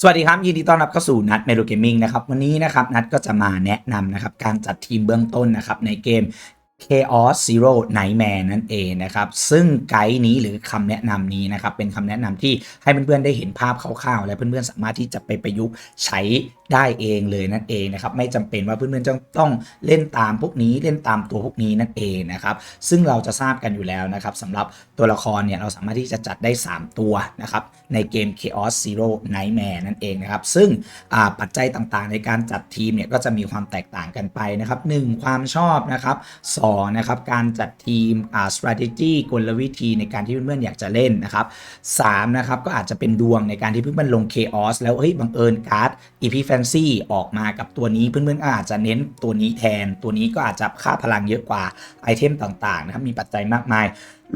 สวัสดีครับ ยินดีต้อนรับเข้าสู่นัดเมโลเกมมิ่งนะครับ วันนี้นะครับ นัดก็จะมาแนะนำนะครับ การจัดทีมเบื้องต้นนะครับ ในเกม Chaos Zero Nightmare นั่นเองนะครับ ซึ่งไกด์นี้หรือคำแนะนำนี้นะครับ เป็นคำแนะนำที่ให้เพื่อนๆได้เห็นภาพคร่าวๆ และเพื่อนๆสามารถที่จะไปประยุกต์ใช้ ได้เองเลยนั่นเองนะครับไม่จำเป็นว่าเพื่อนๆจะต้องเล่นตามพวกนี้เล่นตามตัวพวกนี้นั่นเองนะครับซึ่งเราจะทราบกันอยู่แล้วนะครับสำหรับตัวละครเนี่ยเราสามารถที่จะจัดได้ 3 ตัวนะครับในเกม Chaos Zero Nightmare นั่นเองนะครับซึ่งปัจจัยต่างๆ ในการจัดทีมเนี่ยก็จะมีความแตกต่างกันไปนะครับหนึ่งความชอบนะครับสองนะครับการจัดทีมอ่า strategy กลวิธีในการที่เพื่อนๆอยากจะเล่นนะครับสามนะครับก็อาจจะเป็นดวงในการที่เพื่อนๆลง Chaos แล้วเฮ้ยบังเอิญการ์ด Epiphany ออกมากับตัวนี้เพื่อนๆก็อาจจะเน้นตัวนี้แทน ตัวนี้ก็อาจจะค่าพลังเยอะกว่าไอเทมต่างๆนะครับมีปัจจัยมากมาย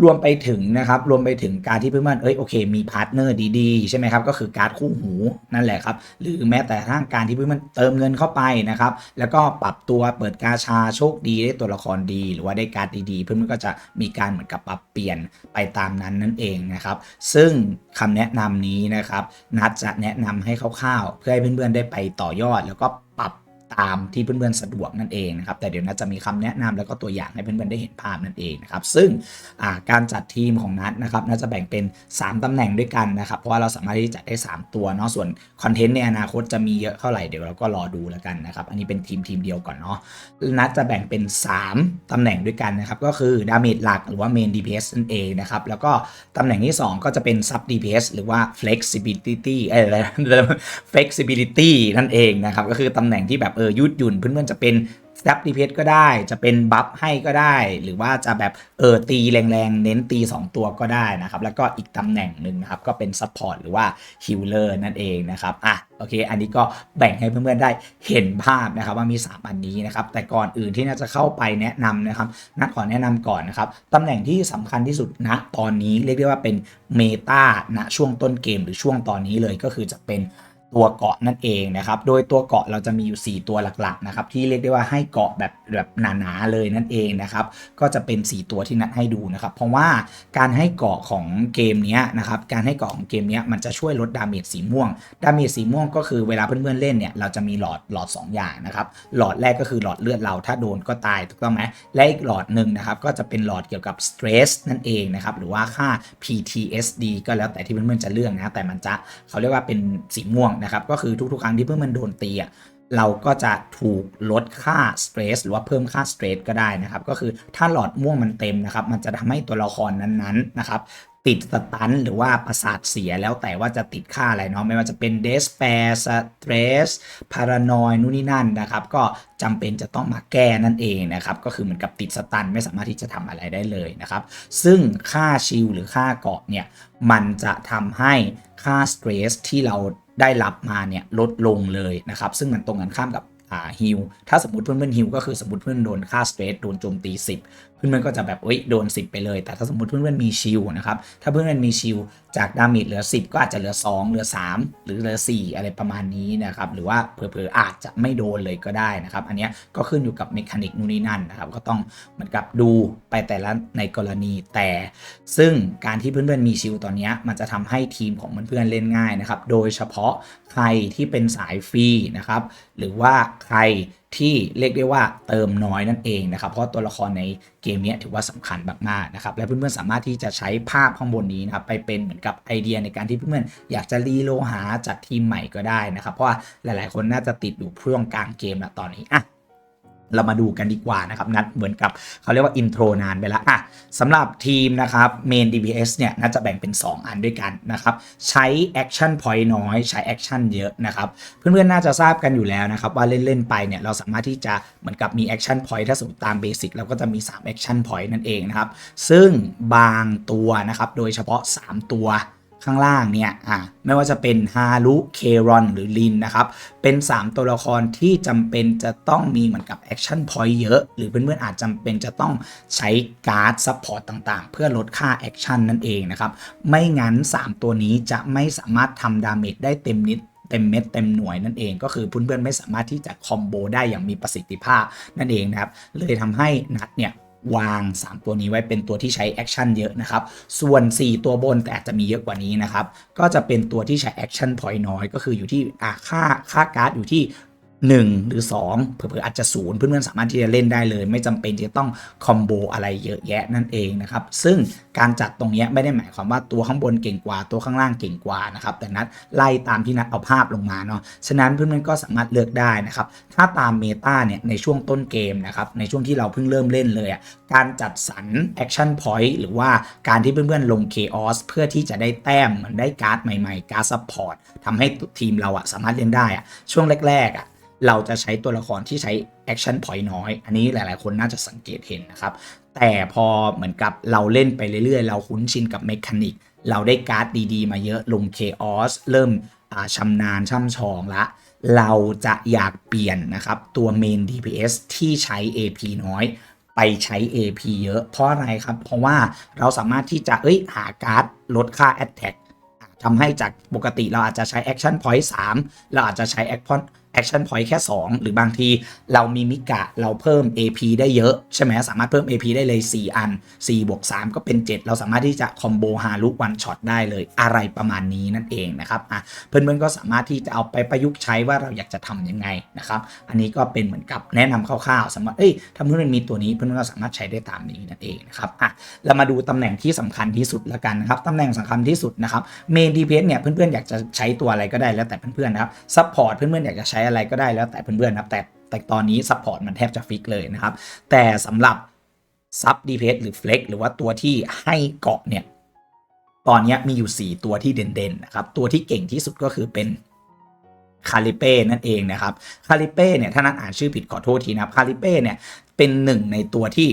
รวมไปถึงนะครับ รวมไปถึงการที่เพื่อนๆเอ้ยโอเค มีพาร์ทเนอร์ดีๆ ใช่ไหมครับ ก็คือการ์ดคู่หูนั่นแหละครับ หรือแม้แต่ทางการที่เพื่อนๆเติมเงินเข้าไปนะครับ แล้วก็ปรับตัวเปิดกาชาโชคดีได้ตัวละครดี หรือว่าได้การ์ดดีๆ เพื่อนๆก็จะมีการเหมือนกับปรับเปลี่ยนไปตามนั้นนั่นเองนะครับ ซึ่งคำแนะนำนี้นะครับ นัดจะแนะนำให้คร่าวๆเพื่อให้เพื่อนๆได้ไปต่อยอด แล้วก็ปรับ ตามที่เพื่อนๆสะดวกนั่นเองนะครับแต่เดี๋ยวนัดจะมีคำแนะนำแล้วก็ตัวอย่างให้เพื่อนๆได้เห็นภาพนั่นเองนะครับซึ่งการจัดทีมของนัดนะครับน่าจะแบ่งเป็น 3ตำแหน่งด้วยกันนะครับเพราะว่าเราสามารถที่จะจัดได้ 3 ตัวเนาะส่วนคอนเทนต์ในอนาคตจะมีเยอะเท่าไหร่เดี๋ยวเราก็รอดูแล้วกันนะครับอันนี้เป็นทีมทีมเดียวก่อนเนาะนัดจะแบ่งเป็น 3ตำแหน่งด้วยกันนะครับก็คือดาเมจหลักหรือว่าเมน DPS นั่นเองนะครับแล้วก็ตำแหน่งที่ 2 ก็จะเป็น Sub DPS หรือว่า Flexibility เอ้ยอะไร Flexibility นั่นเองนะครับก็คือตำแหน่งที่แบบออยืดหยุ่นเพื่อนๆจะเป็นซับดีเพสก็ได้จะเป็นบัฟให้ก็ได้ หรือว่าจะแบบเออตีแรงๆ เน้นตี 2 ตัวก็ได้นะครับ แล้วก็อีกตำแหน่งหนึ่งนะครับ ก็เป็นซัพพอร์ตหรือว่าฮิลเลอร์นั่นเองนะครับอะโอเค อันนี้ก็แบ่งให้เพื่อนๆได้เห็นภาพนะครับ ว่ามี 3 อันนี้นะครับ แต่ก่อนอื่นที่น่าจะเข้าไปแนะนำนะครับนัดขอแนะนำก่อนนะครับตำแหน่งที่สำคัญที่สุดณตอนนี้เรียกได้ว่าเป็นเมตาณช่วงต้นเกมหรือช่วงตอนนี้เลยก็คือจะเป็น ตัวเกาะนั่นเองนะครับ โดยตัวเกาะเราจะมีอยู่ 4 ตัวหลักๆนะครับที่เรียกได้ว่าให้เกาะแบบแบบหนาๆเลยนั่นเองนะครับ ก็จะเป็น 4 ตัวที่นัดให้ดูนะครับ เพราะว่าการให้เกาะของเกมนี้นะครับ การให้เกาะของเกมนี้มันจะช่วยลดดาเมจสีม่วง ดาเมจสีม่วงก็คือเวลาเพื่อนๆเล่นเนี่ยเราจะมีหลอดหลอด 2 อย่างนะครับ หลอดแรกก็คือหลอดเลือดเราถ้าโดนก็ตายถูกต้องไหมและอีกหลอดหนึ่งนะครับก็จะเป็นหลอดเกี่ยวกับ stress นั่นเองนะครับหรือว่าค่า PTSD ก็แล้วแต่ที่เพื่อนๆจะเลือกนะแต่มันจะเขาเรียกว่าเป็นสีม่วงนะครับก็คือทุกๆครั้งที่เพื่อนมันโดนตีอะเราก็จะถูกลดค่า stress หรือว่าเพิ่มค่า stress ก็ได้นะครับ ก็คือถ้าหลอดม่วงมันเต็มนะครับ มันจะทำให้ตัวละครนั้นๆนะครับ ติดสตันหรือว่าประสาทเสียแล้วแต่ว่าจะติดค่าอะไรเนาะไม่ว่าจะเป็น despair stress paranoid นู่นนี่นั่นนะครับ ก็จำเป็นจะต้องมาแก้นั่นเองนะครับ ก็คือเหมือนกับติดสตันไม่สามารถที่จะทำอะไรได้เลยนะครับ ซึ่งค่าชิลหรือค่าเกาะเนี่ยมันจะทำให้ค่าสเตรสที่เรา ได้รับมาเนี่ยลดลงเลยนะครับ ซึ่งมันตรงกันข้ามกับฮิลถ้าสมมติเพื่อนเพื่อนฮิลก็คือสมมติเพื่อนโดนค่าสเตรสโดนโจมตี 10 เพื่อนๆก็จะแบบเอ้ยโดน 10 ไปเลย แต่ถ้าสมมติเพื่อนๆมีชิลนะครับ ถ้าเพื่อนๆมีชิลจากดาเมจเหลือ 10 ก็อาจจะเหลือ 2 เหลือ 3 หรือเหลือ 4 อะไรประมาณนี้นะครับ หรือว่าเผลอๆอาจจะไม่โดนเลยก็ได้นะครับ อันนี้ก็ขึ้นอยู่กับเมคานิกนู่นนี่นั่นนะครับ ก็ต้องเหมือนกับดูไปแต่ละในกรณีแต่ ซึ่งการที่เพื่อนๆมีชิลตอนนี้มันจะทำให้ทีมของเพื่อนๆเล่นง่ายนะครับ โดยเฉพาะใครที่เป็นสายฟรีนะครับ หรือว่าใคร ที่เรียกได้ว่าเติมน้อยนั่นเองนะครับ เพราะตัวละครในเกมนี้ถือว่าสำคัญมากๆนะครับ และเพื่อนๆสามารถที่จะใช้ภาพข้างบนนี้นะครับไปเป็นเหมือนกับไอเดียในการที่เพื่อนๆอยากจะรีโลหาจัดทีมใหม่ก็ได้นะครับ เพราะว่าหลายๆ คนน่าจะติดอยู่พ่วงกลางเกมแล้วตอนนี้อะ เรามาดูกันดีกว่านะครับนัดเหมือนกับเขาเรียกว่าอินโทรนานไปแล้วอะสำหรับทีมนะครับเมน DPS เนี่ยน่าจะแบ่งเป็น 2 อันด้วยกันนะครับใช้แอคชั่นพอยต์น้อยใช้แอคชั่นเยอะนะครับเพื่อนๆน่าจะทราบกันอยู่แล้วนะครับว่าเล่นๆไปเนี่ยเราสามารถที่จะเหมือนกับมีแอคชั่นพอยต์ถ้าสมมติตามเบสิกเราก็จะมี3แอคชั่นพอยต์นั่นเองนะครับซึ่งบางตัวนะครับโดยเฉพาะ 3 ตัว ข้างล่างเนี่ยอะไม่ว่าจะเป็นฮารุเครอนหรือลินนะครับ เป็น 3 ตัวละครที่จำเป็นจะต้องมีเหมือนกับแอคชั่นพอยต์เยอะ หรือเพื่อนๆอาจจำเป็นจะต้องใช้การ์ดซัพพอร์ตต่างๆ เพื่อลดค่าแอคชั่นนั่นเองนะครับ ไม่งั้น 3 ตัวนี้จะไม่สามารถทำดาเมจได้เต็มนิดเต็มเม็ดเต็มหน่วยนั่นเองก็คือเพื่อนๆไม่สามารถที่จะคอมโบได้อย่างมีประสิทธิภาพนั่นเองนะครับเลยทำให้นัดเนี่ย วาง 3 ตัวนี้ไว้เป็นตัวที่ใช้แอคชั่นเยอะนะครับ ส่วน 4 ตัวบนแต่อาจจะมีเยอะกว่านี้นะครับ ก็จะเป็นตัวที่ใช้แอคชั่นพอยต์น้อย ก็คืออยู่ที่ค่าค่าการ์ดอยู่ที่ 1 หรือ 2 เผื่อๆอาจจะศูนย์เพื่อนๆสามารถที่จะเล่นได้เลย ไม่จำเป็นที่จะต้องคอมโบอะไรเยอะแยะนั่นเองนะครับ ซึ่งการจัดตรงนี้ไม่ได้หมายความว่าตัวข้างบนเก่งกว่าตัวข้างล่างเก่งกว่านะครับ แต่นัดไล่ตามที่นัดเอาภาพลงมาเนาะฉะนั้นเพื่อนๆก็สามารถเลือกได้นะครับ ถ้าตามเมตาเนี่ยในช่วงต้นเกมนะครับในช่วงที่เราเพิ่งเริ่มเล่นเลยอะการจัดสรรแอคชั่นพอยต์หรือว่าการที่เพื่อนๆลง Chaos เพื่อที่จะได้แต้มมือนได้การ์ดใหม่ๆการ์ดซัพพอร์ตทำให้ทีมเราอะสามารถเล่นได้อะช่วงแรกๆอะ เราจะใช้ตัวละครที่ใช้ Action Point น้อย อันนี้หลาย ๆ คนน่าจะสังเกตเห็นนะครับ แต่พอเหมือนกับเราเล่นไปเรื่อย ๆ เราคุ้นชินกับเมคานิกเราได้การ์ดดี ๆ มาเยอะลง Chaos เริ่มชำนาญช่ำชองละ เราจะอยากเปลี่ยนนะครับ ตัว Main DPS ที่ใช้ AP น้อยไปใช้ AP เยอะ เพราะอะไรครับ เพราะว่าเราสามารถที่จะเอ้ยหาการ์ดลดค่า Attack ทำให้จากปกติเราอาจจะใช้ Action Point 3 เราอาจจะใช้ Action Action Point แค่ 2 หรือบางทีเรามีมิกะเราเพิ่ม AP ได้เยอะใช่ไหมสามารถเพิ่ม AP ได้เลย 4 อัน 4 บวก 3 ก็เป็น 7 เราสามารถที่จะคอมโบฮารุวันช็อตได้เลยอะไรประมาณนี้นั่นเองนะครับอะเพื่อนๆก็สามารถที่จะเอาไปประยุกต์ใช้ว่าเราอยากจะทำยังไงนะครับ อันนี้ก็เป็นเหมือนกับแนะนำคร่าวๆสำหรับเอ้ยถ้าเพื่อนๆมีตัวนี้เพื่อนๆก็สามารถใช้ได้ตามนี้นั่นเองนะครับอะเรามาดูตำแหน่งที่สำคัญที่สุดละกันนะครับตำแหน่งสำคัญที่สุดนะครับเมน DPS เนี่ยเพื่อนๆอยากจะใช้ตัวอะไรก็ได้แล้วแต่เพื่อนๆนะครับซัพพอร์ตเพื่อนๆอยากจะใช้อะไรก็ได้แล้วแต่เพื่อนๆนะครับแต่แต่ตอนนี้ซัพพอร์ตมันแทบจะฟิกเลยนะครับ แต่สำหรับซับ DPS หรือ Flex หรือว่าตัวที่ให้เกาะเนี่ย ตอนนี้มีอยู่ 4 ตัวที่เด่นๆนะครับ ตัวที่เก่งที่สุดก็คือเป็นคาลิเป้นั่นเองนะครับ คาลิเป้เนี่ย ถ้านั้นอ่านชื่อผิดขอโทษทีนะครับ คาลิเป้เนี่ย เป็นหนึ่งในตัวที่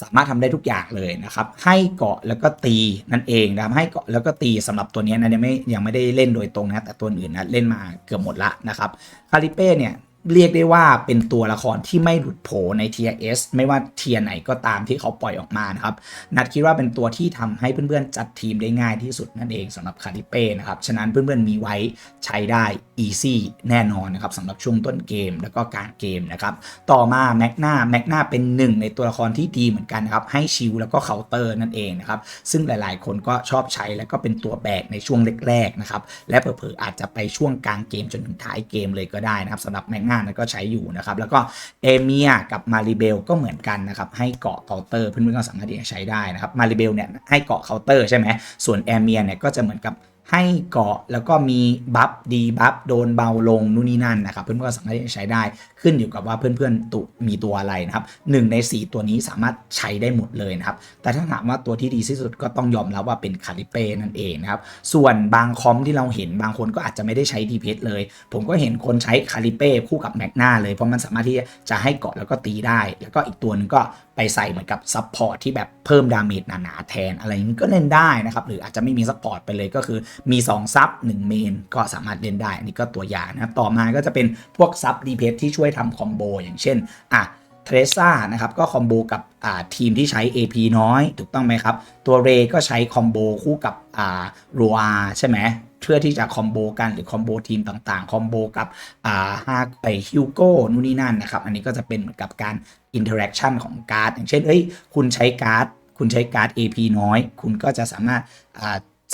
สามารถทำได้ทุกอย่างเลยนะครับ ให้เกาะแล้วก็ตีนั่นเองนะครับให้เกาะแล้วก็ตีสำหรับตัวนี้นะยังไม่ยังไม่ได้เล่นโดยตรงนะแต่ตัวอื่นนะเล่นมาเกือบหมดละนะครับคาลิเป้เนี่ย เรียกได้ว่าเป็นตัวละครที่ไม่หลุดโผใน Tier S ไม่ว่าเทียไหนก็ตามที่เขาปล่อยออกมานะครับ นัดคิดว่าเป็นตัวที่ทำให้เพื่อนๆ จัดทีมได้ง่ายที่สุดนั่นเองสำหรับคาริเป้นะครับ ฉะนั้นเพื่อนๆมีไว้ใช้ได้ easy แน่นอนนะครับสำหรับช่วงต้นเกมแล้วก็กางเกมนะครับ ต่อมาแมกนาแมกนาเป็นหนึ่งในตัวละครที่ดีเหมือนกันนะครับ ให้ชิลแล้วก็เคาน์เตอร์นั่นเองนะครับ ซึ่งหลายๆ คนก็ชอบใช้แล้วก็เป็นตัวแบกในช่วงแรกๆนะครับ และเผลอๆอาจจะไปช่วงกลางเกมจนถึงท้ายเกมเลยก็ได้นะครับสำหรับแมกนานั้นก็ใช้อยู่นะครับ แล้วก็เอเมียกับมาริเบลก็เหมือนกันนะครับให้เกาะเคาน์เตอร์เพื่อนๆก็สามารถที่จะใช้ได้นะครับมาริเบลเนี่ยให้เกาะเคาน์เตอร์ใช่ไหมส่วนเอเมียเนี่ยก็จะเหมือนกับ ให้เกาะแล้วก็มีบัฟดีบัฟโดนเบาลงนู่นนี่นั่นนะครับ เพื่อนๆก็สามารถใช้ได้ขึ้นอยู่กับว่าเพื่อนๆตุมีตัวอะไรนะครับหนึ่งใน 4 ตัวนี้สามารถใช้ได้หมดเลยนะครับ แต่ถ้าถามว่าตัวที่ดีที่สุดก็ต้องยอมรับว่าเป็นคาลิเป้นั่นเองนะครับ ส่วนบางคอมที่เราเห็นบางคนก็อาจจะไม่ได้ใช้ DPS เลย ผมก็เห็นคนใช้คาลิเป้คู่กับแมกนาเลยเพราะมันสามารถที่จะให้เกาะแล้วก็ตีได้ แล้วก็อีกตัวหนึงก็ ไปใส่เหมือนกับซับพอร์ตที่แบบเพิ่มดาเมจหนาๆแทนอะไรนี้ก็เล่นได้นะครับ หรืออาจจะไม่มีซัพพอร์ตไปเลยก็คือมี2ซับ1เมนก็สามารถเล่นได้อันนี้ก็ตัวอย่างนะครับต่อมาก็จะเป็นพวกซับ DPS ที่ช่วยทำคอมโบอย่างเช่นอะเทรซ่านะครับก็คอมโบกับอ่าทีมที่ใช้ AP น้อยถูกต้องไหมครับ ตัวเรก็ใช้คอมโบคู่กับอ่ารัวใช่ไหมเพื่อที่จะคอมโบกันหรือคอมโบทีมต่างๆ คอมโบกับอ่าฮาไอฮิวโก้นู่นนี่นั่นนะครับ อันนี้ก็จะเป็นเหมือนกับการ อินเทอร์แอคชั่นของการ์ดอย่างเช่นเอ้ยคุณใช้การ์ดคุณใช้การ์ด AP น้อย คุณก็จะสามารถ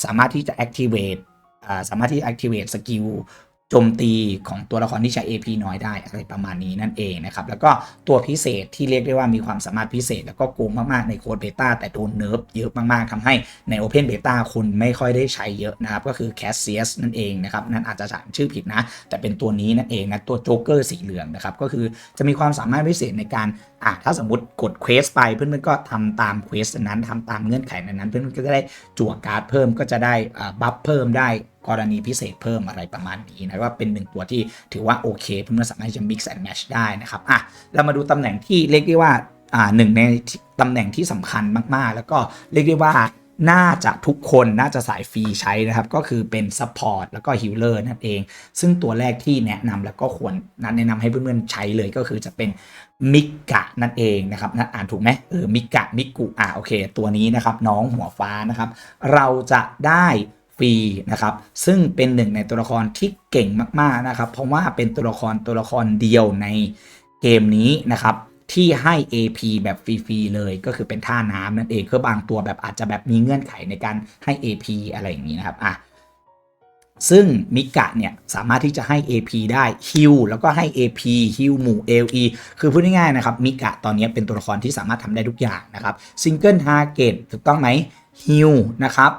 สามารถที่จะ activate สามารถที่ activate สกิล โจมตีของตัวละครที่ใช้ AP น้อยได้อะไรประมาณนี้นั่นเองนะครับ แล้วก็ตัวพิเศษที่เรียกได้ว่ามีความสามารถพิเศษ แล้วก็โกงมากๆในโค้ดเบต้าแต่โดนเนิร์ฟเยอะมากๆทำให้ใน Open Beta คุณไม่ค่อยได้ใช้เยอะนะครับ ก็คือ Cassius นั่นเองนะครับ นั่นอาจจะชื่อผิดนะ แต่เป็นตัวนี้นั่นเองนะ ตัวโจ๊กเกอร์สีเหลืองนะครับ ก็คือจะมีความสามารถพิเศษในการอะถ้าสมมติกดเควสไปเพื่อนๆก็ทำตามเควสนั้นทำตามเงื่อนไขนั้นเพื่อนๆก็จะได้จั่วการ์ดเพิ่มก็จะได้อ่าบัฟเพิ่มได้ กรณีพิเศษเพิ่มอะไรประมาณนี้นะว่าเป็นหนึ่งตัวที่ถือว่าโอเคเพื่อนๆสามารถจะ mix and match ได้นะครับอะเรามาดูตำแหน่งที่เรียกได้ว่าอ่าหนึ่งในตำแหน่งที่สำคัญมากๆ แล้วก็เรียกได้ว่าน่าจะทุกคนน่าจะสายฟรีใช้นะครับ ก็คือเป็น support แล้วก็ healer นั่นเอง ซึ่งตัวแรกที่แนะนำแล้วก็ควรนั้นแนะนำให้เพื่อนๆใช้เลยก็คือจะเป็นมิกะนั่นเองนะครับนะอ่านถูกไหมเออมิกะมิกุอ่าโอเค ตัวนี้นะครับ น้องหัวฟ้านะครับ เราจะได้ ฟรีนะครับซึ่งเป็นหนึ่งในตัวละครที่เก่งมากๆนะครับ เพราะว่าเป็นตัวละครตัวละครเดียวในเกมนี้นะครับที่ให้ AP แบบฟรีๆเลยก็คือเป็นท่าน้ำนั่นเองคือบางตัวแบบอาจจะแบบมีเงื่อนไขในการให้ AP อะไรอย่างนี้นะครับอะซึ่งมิกะเนี่ยสามารถที่จะให้ AP ได้ฮิลแล้วก็ให้ AP ฮิลหมู่ LE คือพูดง่ายๆนะครับมิกะตอนนี้เป็นตัวละครที่สามารถทำได้ทุกอย่างนะครับซิงเกิลทาร์เก็ตถูกต้องไหมฮิลนะครับ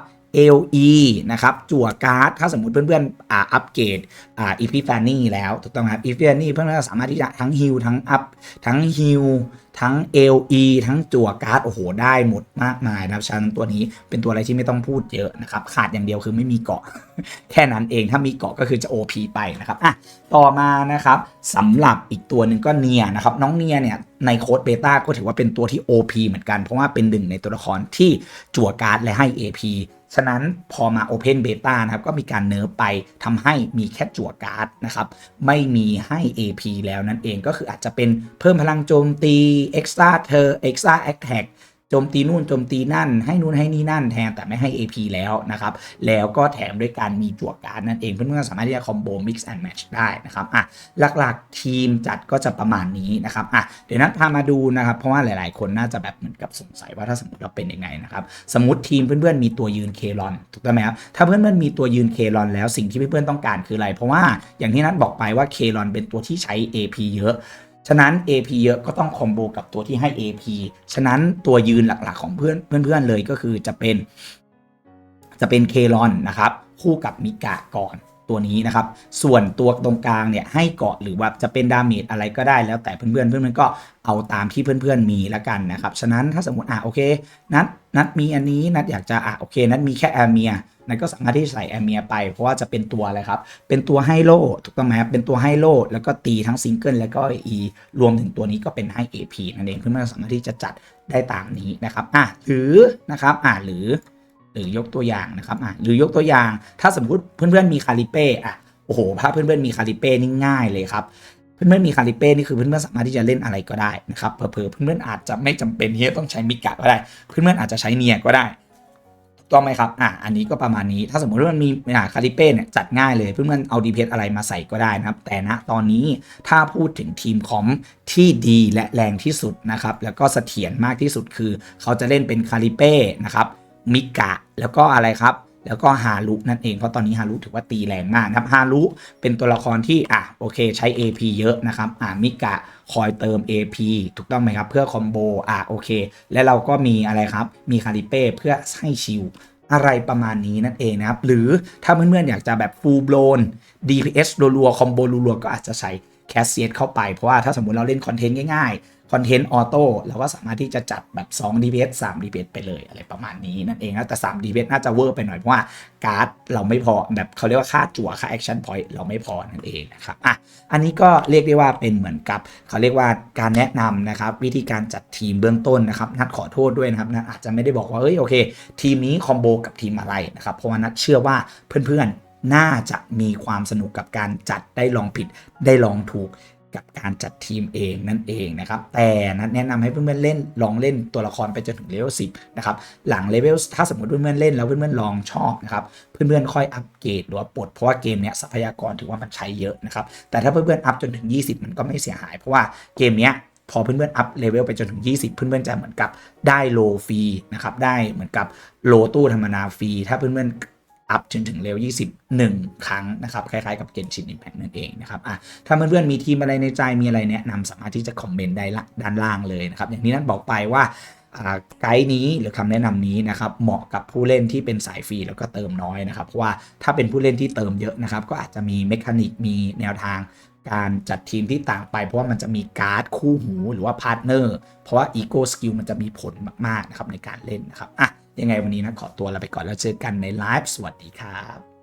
LE นะครับจั่วการ์ดถ้าสมมุติเพื่อนๆอ่าอัปเกรดอ่าอีพิฟานี่แล้วถูกต้องครับอีพิฟานี่เพื่อนๆสามารถที่จะทั้งฮิลทั้งอัพทั้งฮิลทั้ง LE ทั้งจั่วการ์ดโอ้โหได้หมดมากมายนะครับฉะนั้นตัวนี้เป็นตัวอะไรที่ไม่ต้องพูดเยอะนะครับขาดอย่างเดียวคือไม่มีเกาะ แค่นั้นเองถ้ามีเกาะก็คือจะ OP ไปนะครับอะต่อมานะครับสำหรับอีกตัวหนึ่งก็เนียนะครับน้องเนียเนี่ยในโค้ดเบต้าก็ถือว่าเป็นตัวที่ OP เหมือนกันเพราะว่าเป็นหนึ่งในตัวละครที่จั่วการ์ดและให้ AP ฉะนั้นพอมา Open Beta นะครับก็มีการเนิร์ฟไปทำให้มีแค่จั่วการ์ดนะครับไม่มีให้ AP แล้วนั่นเองก็คืออาจจะเป็นเพิ่มพลังโจมตี Extra เธอ Extra Attack โจมตีนู่นโจมตีนั่น ให้นู่นให้นี่นั่นแทนแต่ไม่ให้ AP แล้วนะครับ แล้วก็แถมด้วยการมีจั่วการนั่นเองเพื่อนๆสามารถที่จะคอมโบ mix and match ได้นะครับอะหลักๆทีมจัดก็จะประมาณนี้นะครับอะเดี๋ยวนั้นพามาดูนะครับเพราะว่าหลายๆ คนน่าจะแบบเหมือนกับสงสัยว่าถ้าสมมติเราเป็นยังไงนะครับสมมติทีมเพื่อนๆมีตัวยืนเคลอนถูกต้องไหมครับถ้าเพื่อนๆมีตัวยืนเคลอนแล้วสิ่งที่เพื่อนๆต้องการคืออะไร เพราะว่าอย่างที่นัทบอกไปว่าเคลอนเป็นตัวที่ใช้ AP เยอะ ฉะนั้น AP เยอะก็ต้องคอมโบกับตัวที่ให้ AP ฉะนั้นตัวยืนหลักๆของเพื่อนเพื่อนๆเลยก็คือจะเป็น จะเป็นเคลอนนะครับ คู่กับมิกะก่อน ตัวนี้นะครับ ส่วนตัวตรงกลางเนี่ยให้เกาะหรือว่าจะเป็นดาเมจอะไรก็ได้แล้วแต่เพื่อนๆเพื่อนๆก็เอาตามที่เพื่อนๆมีละกันนะครับ ฉะนั้นถ้าสมมติอะโอเค นัดนัดมีอันนี้นัดอยากจะอะโอเค นัดมีแค่แอร์เมียนัดก็สามารถที่จะใส่แอร์เมียไป เพราะว่าจะเป็นตัวอะไรครับ เป็นตัวไฮโลถูกต้องไหมครับเป็นตัวไฮโลแล้วก็ตีทั้งซิงเกิลแล้วก็ E รวมถึงตัวนี้ก็เป็นให้ AP นั่นเองเพื่อนๆสามารถที่จะจัดได้ตามนี้นะครับอะหรือนะครับอะหรือ หรือยกตัวอย่างนะครับอะหรือยกตัวอย่างถ้าสมมติเพื่อนๆมีคาลิเป้อะโอ้โหถ้าเพื่อนๆมีคาลิเป้นี่ง่ายเลยครับเพื่อนๆมีคาลิเป้นี่คือเพื่อนๆสามารถที่จะเล่นอะไรก็ได้นะครับเผลอๆเพื่อนๆอาจจะไม่จำเป็นที่จะต้องใช้มิกะก็ได้ เพื่อนๆอาจจะใช้เนียก็ได้ถูกต้องไหมครับ อะ อันนี้ก็ประมาณนี้ ถ้าสมมติว่ามันมีอ่าคาลิเป้เนี่ยจัดง่ายเลย เพื่อนๆเอาดีเพสอะไรมาใส่ก็ได้นะครับ แต่ณตอนนี้ถ้าพูดถึงทีมคอมที่ดีและแรงที่สุดนะครับ แล้วก็เสถียรมากที่สุดคือ เขาจะเล่นเป็นคาลิเป้นะครับ มิกะ แล้วก็อะไรครับ แล้วก็ฮารุนั่นเอง เพราะตอนนี้ฮารุถือว่าตีแรงมากนะครับฮารุเป็นตัวละครที่อะโอเคใช้ AP เยอะนะครับอ่ามิกะคอยเติม AP ถูกต้องไหมครับเพื่อคอมโบอะโอเค และเราก็มีอะไรครับมีคาริเป้เพื่อให้ชิลอะไรประมาณนี้นั่นเองนะครับ หรือถ้าเพื่อนๆอยากจะแบบ full blown DPS รัวๆคอมโบรัวๆก็อาจจะใส่แคสเซียเข้าไป เพราะว่าถ้าสมมุติเราเล่นคอนเทนต์ง่ายๆ คอนเทนต์ออโต้เราก็สามารถที่จะจัดแบบ2 DPS 3 DPS ไปเลยอะไรประมาณนี้นั่นเองนะแต่ 3 DPS น่าจะเวอร์ไปหน่อยเพราะว่าการ์ดเราไม่พอแบบเขาเรียกว่าค่าจั่วค่าแอคชั่นพอยต์เราไม่พอนั่นเองนะครับอะอันนี้ก็เรียกได้ว่าเป็นเหมือนกับ เขาเรียกว่าการแนะนำนะครับวิธีการจัดทีมเบื้องต้นนะครับนัดขอโทษด้วยนะครับนัดอาจจะไม่ได้บอกว่าเอ้ยโอเค ทีมนี้คอมโบกับทีมอะไรนะครับเพราะว่านัดเชื่อว่าเพื่อนๆน่าจะมีความสนุกกับการจัดได้ลองผิดได้ลองถูก กับการจัดทีมเองนั่นเองนะครับ แต่นัดแนะนำให้เพื่อนๆเล่นลองเล่นตัวละครไปจนถึงเลเวล10นะครับ หลังเลเวลถ้าสมมติเพื่อนๆเล่นแล้วเพื่อนๆลองชอบนะครับ เพื่อนๆค่อยอัปเกรดหรือว่าปลดเพราะว่าเกมเนี้ยทรัพยากรถือว่ามันใช้เยอะนะครับ แต่ถ้าเพื่อนๆอัพจนถึง 20 มันก็ไม่เสียหาย เพราะว่าเกมเนี้ยพอเพื่อนๆอัพเลเวลไปจนถึง 20 เพื่อนๆจะเหมือนกับได้โลฟรีนะครับ ได้เหมือนกับโลตู้ธรรมดาฟรี ถ้าเพื่อนๆ อัพจนถึงเลเวล21 ครั้งนะครับ คล้ายๆกับเกนชินอิมแพ t นั่นเองนะครับอะถ้าเพื่อนๆมีทีมอะไรในใจมีอะไรแนะนำสามารถที่จะคอมเมนต์ได้ละด้านล่างเลยนะครับ อย่างที่นั่นบอกไปว่าไกด์นี้หรือคำแนะนำนี้นะครับเหมาะกับผู้เล่นที่เป็นสายฟรีแล้วก็เติมน้อยนะครับเพราะว่าถ้าเป็นผู้เล่นที่เติมเยอะนะครับ ก็อาจจะมีเมคานิกมีแนวทางการจัดทีมที่ต่างไป เพราะว่ามันจะมีการ์ดคู่หูหรือว่าพาร์ทเนอร์เพราะว่าอีโก้สกิลมันจะมีผลมากๆนะครับในการเล่นนะครับอะ ยังไงวันนี้นะขอตัวลาไปก่อนแล้วเจอกันในไลฟ์สวัสดีครับ